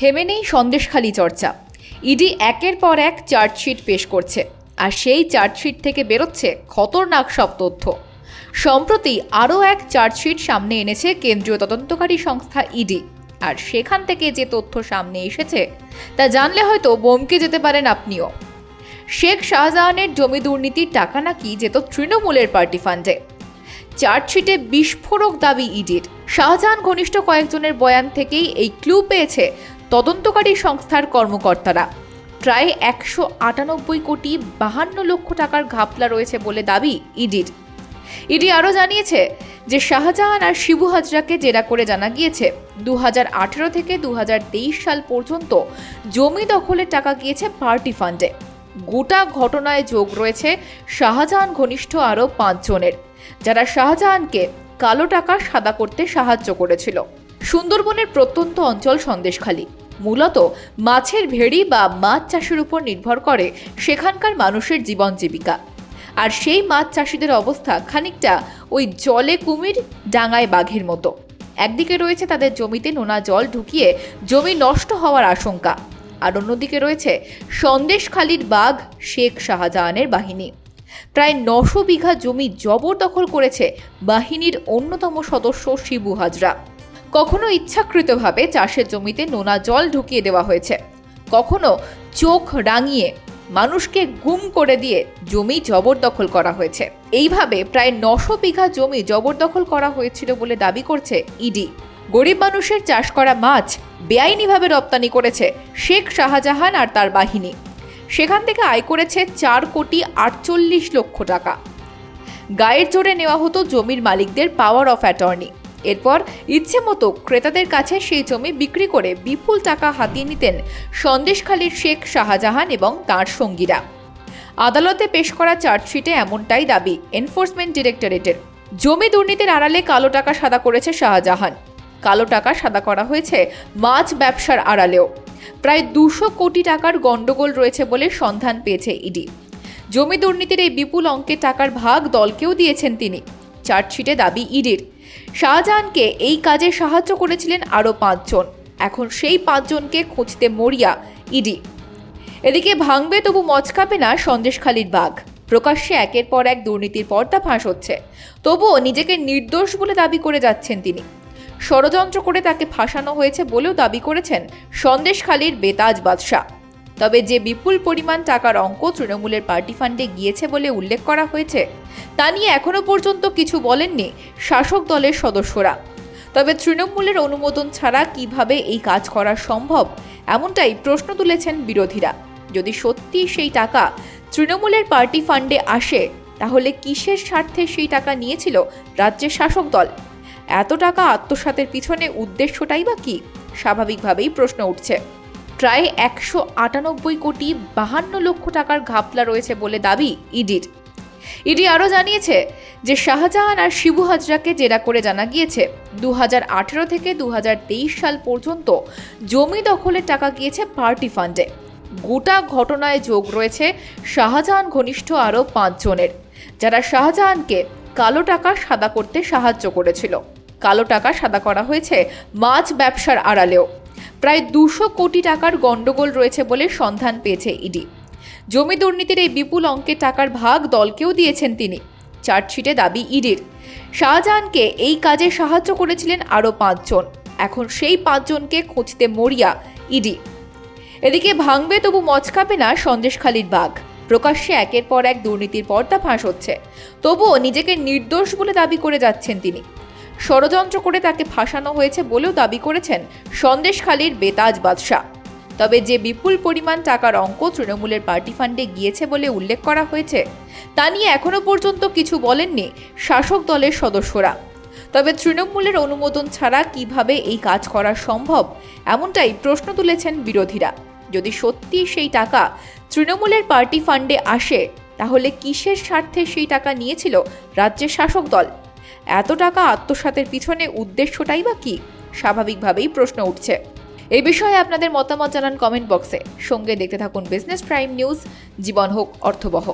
থেমে নেই সন্দেশখালী চর্চা। ইডি একের পর এক চার্জশিট পেশ করছে আর সেই চার্জশিট থেকে বেরোচ্ছে খতরনাক সব তথ্য। সম্প্রতি আরও এক চার্জশিট সামনে এনেছে কেন্দ্রীয় তদন্তকারী সংস্থা ইডি। আর সেখান থেকে যে তথ্য সামনে এসেছে, তা জানলে হয়তো বমকে যেতে পারেন আপনিও। শেখ শাহজাহানের জমি দুর্নীতির টাকা নাকি যেত তৃণমূলের পার্টি ফান্ডে। চার্জশিটে বিস্ফোরক দাবি ইডির। শাহজাহান ঘনিষ্ঠ কয়েকজনের বয়ান থেকেই এই ক্লু পেয়েছে তদন্তকারী সংস্থার কর্মকর্তারা। প্রায় একশো আটানব্বই কোটি বাহান্ন লক্ষ টাকার ঘাপলা রয়েছে বলে দাবি ইডির। ইডি আরও জানিয়েছে যে শাহজাহান আর শিবু হাজরাকে জেরা করে জানা গিয়েছে দু হাজার আঠেরো থেকে দু হাজার তেইশ সাল পর্যন্ত জমি দখলের টাকা গিয়েছে পার্টি ফান্ডে। গোটা ঘটনায় যোগ রয়েছে শাহজাহান ঘনিষ্ঠ আরও পাঁচজনের, যারা শাহজাহানকে কালো টাকা সাদা করতে সাহায্য করেছিল। সুন্দরবনের প্রত্যন্ত অঞ্চল সন্দেশখালী। মূলত মাছের ভেড়ি বা মাছ চাষের উপর নির্ভর করে সেখানকার মানুষের জীবন জীবিকা। আর সেই মাছ চাষিদের অবস্থা খানিকটা ওই জলে কুমির, ডাঙায় বাঘের মতো। একদিকে রয়েছে তাদের জমিতে নোনা জল ঢুকিয়ে জমি নষ্ট হওয়ার আশঙ্কা। আর অন্যদিকে রয়েছে সন্দেশখালীর বাঘ শেখ শাহজাহানের বাহিনী। প্রায় নশো বিঘা জমি জবরদখল করেছে বাহিনীর অন্যতম সদস্য শিবু হাজরা। কখনো ইচ্ছাকৃতভাবে চাষের জমিতে নোনা জল ঢুকিয়ে দেওয়া হয়েছে। কখনো চোখ রাঙিয়ে মানুষকে গুম করে দিয়ে জমি জবরদখল করা হয়েছে। এইভাবে প্রায় নশো বিঘা জমি জবরদখল করা হয়েছিল বলে দাবি করছে ইডি গরিব মানুষের চাষ করা মাছ বেআইনিভাবে রপ্তানি করেছে শেখ শাহজাহান আর তার বাহিনী। সেখান থেকে আয় করেছে চার কোটি আটচল্লিশ লক্ষ টাকা। গায়ের জোরে নেওয়া হতো জমির মালিকদের পাওয়ার অফ অ্যাটর্নি এরপর ইচ্ছে মতো ক্রেতাদের কাছে সেই জমি বিক্রি করে বিপুল টাকা হাতিয়ে নিতেন সন্দেশখালীর শেখ শাহজাহান এবং তার সঙ্গীরা। আদালতে পেশ করা চার্জশিটে এমনটাই দাবি এনফোর্সমেন্ট ডিরেক্টরেটের। জমি দুর্নীতির আড়ালে কালো টাকা সাদা করেছে শাহজাহান। কালো টাকা সাদা করা হয়েছে মাছ ব্যবসার আড়ালেও। প্রায় দুশো কোটি টাকার গণ্ডগোল রয়েছে বলে সন্ধান পেয়েছে ইডি। জমি দুর্নীতির এই বিপুল অঙ্কের টাকার ভাগ দলকেও দিয়েছেন তিনি। চার্জশিটে দাবি ইডির। শাহজাহানকে এই কাজে সাহায্য করেছিলেন আরও পাঁচজন। এখন সেই পাঁচজনকে খুঁজতে মরিয়া, ইডি। এদিকে ভাঙবে তবু মচকাবে না সন্দেশখালীর বাঘ। প্রকাশ্যে একের পর এক দুর্নীতির পর্দা ফাঁস হচ্ছে। তবুও নিজেকে নির্দোষ বলে দাবি করে যাচ্ছেন তিনি। ষড়যন্ত্র করে তাকে ফাঁসানো হয়েছে বলেও দাবি করেছেন সন্দেশখালীর বেতাজ বাদশাহ। তবে যে বিপুল পরিমাণ টাকার অঙ্ক তৃণমূলের পার্টি ফান্ডে গিয়েছে বলে উল্লেখ করা হয়েছে, তা নিয়ে এখনও পর্যন্ত কিছু বলেননি শাসক দলের সদস্যরা। তবে তৃণমূলের অনুমোদন ছাড়া কীভাবে এই কাজ করা সম্ভব, এমনটাই প্রশ্ন তুলেছেন বিরোধীরা। যদি সত্যি সেই টাকা তৃণমূলের পার্টি ফান্ডে আসে, তাহলে কিসের স্বার্থে সেই টাকা নিয়েছিল রাজ্যের শাসক দল? এত টাকা আত্মসাতের পিছনে উদ্দেশ্যটাই বা কি? স্বাভাবিকভাবেই প্রশ্ন উঠছে। প্রায় একশো আটানব্বই কোটি বাহান্ন লক্ষ টাকার ঘাপলা রয়েছে বলে দাবি ইডির। ইডি আরও জানিয়েছে যে শাহজাহান আর শিবু হাজরাকে জেরা করে জানা গিয়েছে দু হাজার আঠেরো থেকে দু হাজার তেইশ সাল পর্যন্ত জমি দখলের টাকা গিয়েছে পার্টি ফান্ডে। গোটা ঘটনায় যোগ রয়েছে শাহজাহান ঘনিষ্ঠ আরও পাঁচজনের যারা শাহজাহানকে কালো টাকা সাদা করতে সাহায্য করেছিল। কালো টাকা সাদা করা হয়েছে মাছ ব্যবসার আড়ালেও। প্রায় দুশো কোটি টাকার গণ্ডগোল রয়েছে বলে সন্ধান পেয়েছে ইডি। জমি দুর্নীতির এই বিপুল অঙ্কের টাকার ভাগ দলকেও দিয়েছেন তিনি। চার্জশিটে দাবি ইডির। শাহজাহানকে এই কাজে সাহায্য করেছিলেন আরও পাঁচজন। এখন সেই পাঁচজনকে খুঁজতে মরিয়া ইডি। এদিকে ভাঙবে তবু মচকাবে না সন্দেশখালীর বাঘ। প্রকাশ্যে একের পর এক দুর্নীতির পর্দা ফাঁস হচ্ছে। তবুও নিজেকে নির্দোষ বলে দাবি করে যাচ্ছেন তিনি। ষড়যন্ত্র করে তাকে ফাঁসানো হয়েছে বলেও দাবি করেছেন সন্দেশখালীর বেতাজ বাদশাহ। তবে যে বিপুল পরিমাণ টাকার অঙ্ক তৃণমূলের পার্টি ফান্ডে গিয়েছে বলে উল্লেখ করা হয়েছে, তা নিয়ে এখনও পর্যন্ত কিছু বলেননি শাসক দলের সদস্যরা। তবে তৃণমূলের অনুমোদন ছাড়া কীভাবে এই কাজ করা সম্ভব, এমনটাই প্রশ্ন তুলেছেন বিরোধীরা। যদি সত্যি সেই টাকা তৃণমূলের পার্টি ফান্ডে আসে, তাহলে কিসের স্বার্থে সেই টাকা নিয়েছিল রাজ্যের শাসক দল? এত টাকা আত্মসাতের পিছনে উদ্দেশ্যটাই বা কি? স্বাভাবিকভাবেই প্রশ্ন উঠছে। এ বিষয়ে আপনাদের মতামত জানান কমেন্ট বক্সে সঙ্গে দেখতে থাকুন বিজনেস প্রাইম নিউজ জীবন হোক, অর্থবহ।